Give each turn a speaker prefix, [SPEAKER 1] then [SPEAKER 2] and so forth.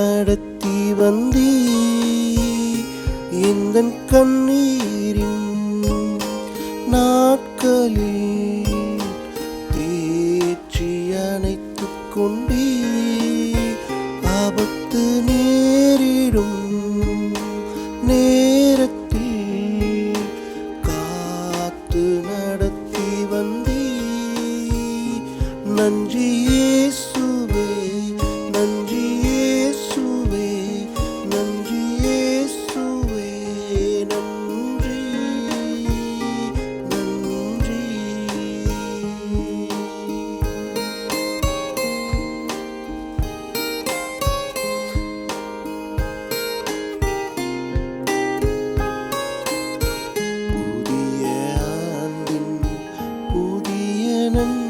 [SPEAKER 1] நடத்தி வந்தீ இந்த கண்ணீரின் நாட்களில் தேற்றி அணைத்து கொண்டே ஆபத்து நேரிடும் நேரத்தில் காத்து நடத்தி நன்றியே and